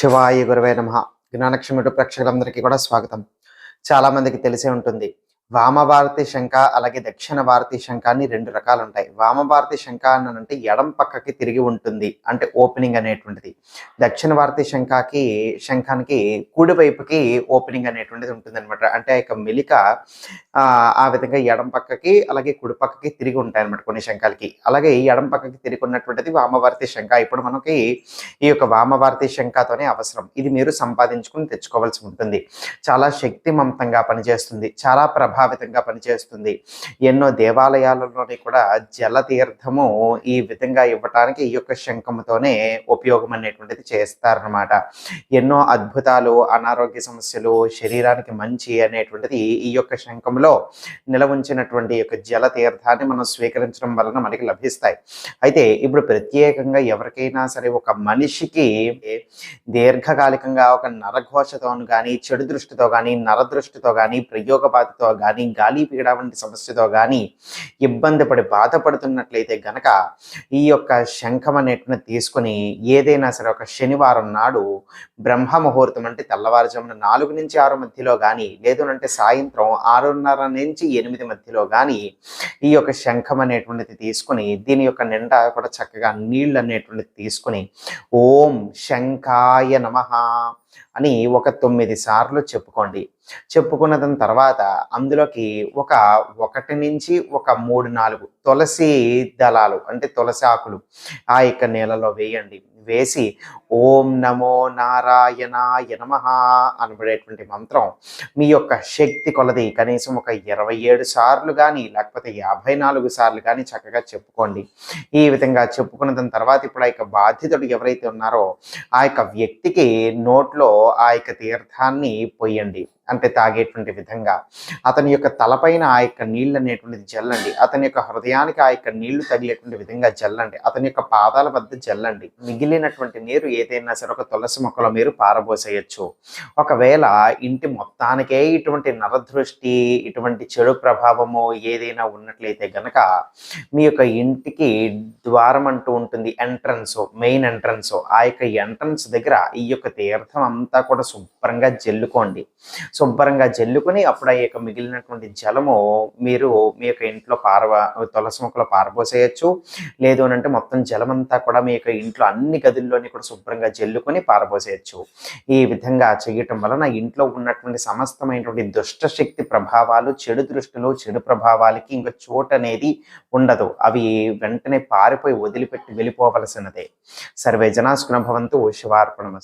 శివాయ గురువే నమ. జ్ఞానక్షముడు ప్రేక్షకులందరికీ కూడా స్వాగతం. చాలా మందికి తెలిసే ఉంటుంది. వామభారతి శంఖ అలాగే దక్షిణ భారతి శంఖ అని రెండు రకాలు ఉంటాయి వామభారతి శంఖ అని అంటే ఎడం పక్కకి తిరిగి ఉంటుంది. అంటే ఓపెనింగ్ అనేటువంటిది. దక్షిణ భారతి శంఖకి శంఖానికి కుడి వైపుకి ఓపెనింగ్ అనేటువంటిది ఉంటుంది అనమాట అంటే ఆ యొక్క మెలిక ఆ, విధంగా ఎడం పక్కకి అలాగే కుడి పక్కకి తిరిగి ఉంటాయి అనమాట కొన్ని శంఖాలకి. అలాగే ఎడం పక్కకి తిరిగి ఉన్నటువంటిది వామభారతి శంఖ. ఇప్పుడు మనకి ఈ యొక్క వామభారతి శంఖతోనే అవసరం. ఇది మీరు సంపాదించుకుని తెచ్చుకోవాల్సి ఉంటుంది. చాలా శక్తిమంతంగా పనిచేస్తుంది. చాలా ప్రభావితంగా పనిచేస్తుంది. ఎన్నో దేవాలయాలలోని కూడా జల తీర్థము ఈ విధంగా ఇవ్వటానికి ఈ యొక్క శంఖముతోనే ఉపయోగం అనేటువంటిది చేస్తారనమాట ఎన్నో అద్భుతాలు అనారోగ్య సమస్యలు శరీరానికి మంచి అనేటువంటిది ఈ యొక్క శంఖంలో నిలవుంచినటువంటి యొక్క జల తీర్థాన్ని మనం స్వీకరించడం వలన మనకి లభిస్తాయి. అయితే ఇప్పుడు ప్రత్యేకంగా ఎవరికైనా సరే ఒక మనిషికి దీర్ఘకాలికంగా ఒక నరఘోషతో కానీ చెడు దృష్టితో కానీ నరదృష్టితో కానీ ప్రయోగపాతితో కానీ గాలి పీడ వంటి సమస్యతో కానీ ఇబ్బంది పడి బాధపడుతున్నట్లయితే గనక ఈ యొక్క శంఖం అనేటువంటి తీసుకుని ఏదైనా సరే ఒక శనివారం నాడు బ్రహ్మ ముహూర్తం అంటే తెల్లవారుజామున నాలుగు నుంచి ఆరు మధ్యలో కానీ లేదనంటే సాయంత్రం ఆరున్నర నుంచి ఎనిమిది మధ్యలో కానీ ఈ యొక్క శంఖం అనేటువంటిది తీసుకుని దీని యొక్క నిండా కూడా చక్కగా నీళ్ళు అనేటువంటిది తీసుకుని ఓం శంఖాయ నమ. అని ఒక తొమ్మిది సార్లు చెప్పుకోండి. చెప్పుకున్న దాని తర్వాత అందులోకి ఒక ఒకటి నుంచి ఒక మూడు నాలుగు తులసి దళాలు అంటే తులసి ఆకులు ఆ యొక్క నీళ్ళలో వేయండి. వేసి ఓం నమో నారాయణాయ నమ అనబడేటువంటి మంత్రం మీ యొక్క శక్తి కొలది కనీసం ఒక ఇరవై ఏడు సార్లు కానీ లేకపోతే యాభై నాలుగు సార్లు కానీ చక్కగా చెప్పుకోండి. ఈ విధంగా చెప్పుకున్న దాని తర్వాత ఇప్పుడు ఆ యొక్క బాధితుడు ఎవరైతే ఉన్నారో ఆ యొక్క వ్యక్తికి నోట్లో ఆ యొక్క తీర్థాన్ని పొయ్యండి. అంటే తాగేటువంటి విధంగా. అతని యొక్క తలపైన ఆ యొక్క నీళ్ళు అనేటువంటిది జల్లండి. అతని యొక్క హృదయానికి ఆ యొక్క నీళ్ళు తగిలేటువంటి విధంగా జల్లండి. అతని యొక్క పాదాల వద్ద జల్లండి. మిగిలినటువంటి నీరు ఏదైనా సరే ఒక తులసి మొక్కలో మీరు పారబోసేయచ్చు. ఒకవేళ ఇంటి మొత్తానికే ఇటువంటి నరదృష్టి ఇటువంటి చెడు ప్రభావము ఏదైనా ఉన్నట్లయితే గనక మీ యొక్క ఇంటికి ద్వారం అంటూ ఉంటుంది. Entrance main entrance. ఆ యొక్క ఎంట్రన్స్ దగ్గర ఈ యొక్క తీర్థం అంతా కూడా శుభ్రంగా జల్లుకోండి. శుభ్రంగా జల్లుకొని అప్పుడు ఆ యొక్క మిగిలినటువంటి జలము మీరు మీ యొక్క ఇంట్లో పారవ తులసి మొక్కలు పారబోసేయచ్చు. లేదు అని అంటే మొత్తం జలమంతా కూడా మీ యొక్క ఇంట్లో అన్ని గదుల్లోని కూడా శుభ్రంగా జల్లుకొని పారబోసేయచ్చు. ఈ విధంగా చేయటం వలన ఇంట్లో ఉన్నటువంటి సమస్తమైనటువంటి దుష్ట శక్తి ప్రభావాలు చెడు దృష్టిలో చెడు ప్రభావాలకి ఇంకా చోటు అనేది ఉండదు. అవి వెంటనే పారిపోయి వదిలిపెట్టి వెళ్ళిపోవలసినదే. సర్వే జనాసుకున భవంతు శివార్పణమస్తు.